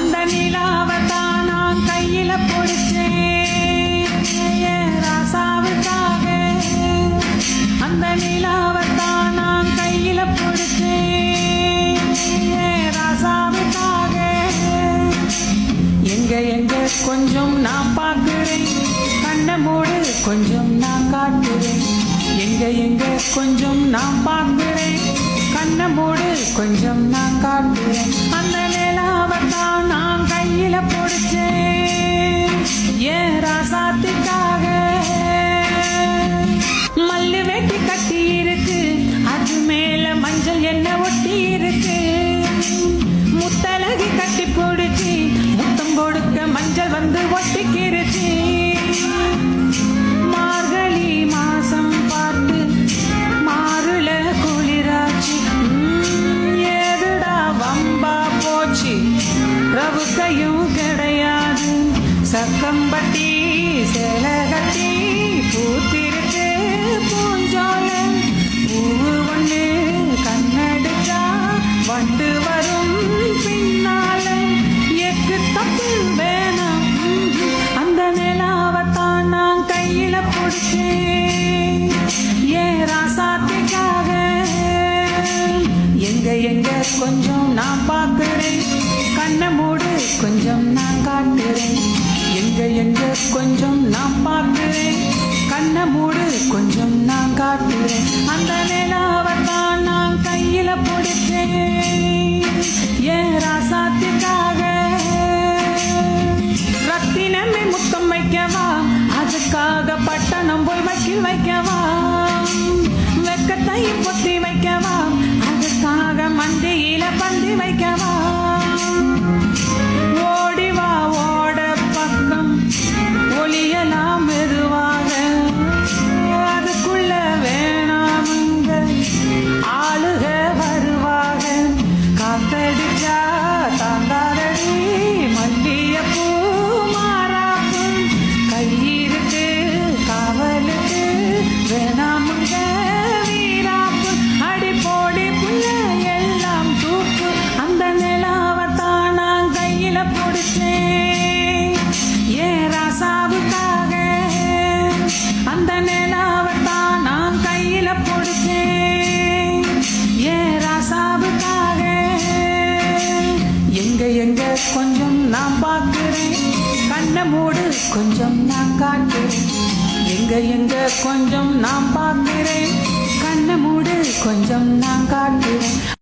அந்த நிலாவத்தான் நான் கையில பிடிச்சேன். ராசாவுக்காக அந்த நிலாவத்தான் நான் கையில பிடிச்சேன். ராசாவுக்காக எங்க எங்க கொஞ்சம் நான் பார்க்குறேன். கண்ண மூடு கொஞ்சம் நான் காட்டுறேன். எங்க எங்க கொஞ்சம் நான் பார்க்குறேன். கண்ண மூடு. கொஞ்சம் நான் காட்டுறேன் அந்த நிலாவத்தான் நான் கையில பிடிச்சேன் ஏன் ராசாத்துக்காக மல்லு வெட்டி கட்டி இருக்கு. அது மேல மஞ்சள் என்ன ஒட்டி இருக்கு. முத்தலகி கட்டி போடு. கிடையாது. சக்கம்பட்டி சேலை கட்டி பூத்திருக்கு பூஞ்சோல. பூவு ஒண்ணு கண்ணடிச்சா வண்டு வரும் பின்னால. எக்கு தப்பு வேணாம். அந்த நிலாவத்தான் நான் கையில பிடிச்சேன். ஏன் ராசாத்திக்காக எங்க எங்க கொஞ்சம் நான் பார்க்கிறேன். கண்ணை கொஞ்சம் நான் காட்டுறேன். எங்க எங்க கொஞ்சம் நான் பார்க்கிறேன். கண்ணை மூடு கொஞ்சம் நான் காட்டுறேன். அந்த நிலாவத்தான் நான் கையில பிடிச்சேன் ஏன் ராசாத்திற்காக? ரத்தினமே முத்தம் வைக்கவா? அதுக்காக பட்டணம் போய் வக்கீல் வைக்கவா? கொஞ்சம் நான் பார்க்கிறேன். கண்ணை மூடு கொஞ்சம் நான் காட்டுறேன் எங்க எங்க கொஞ்சம் நான் பார்க்கிறேன். கண்ணை மூடு கொஞ்சம் நான் காட்டுறேன்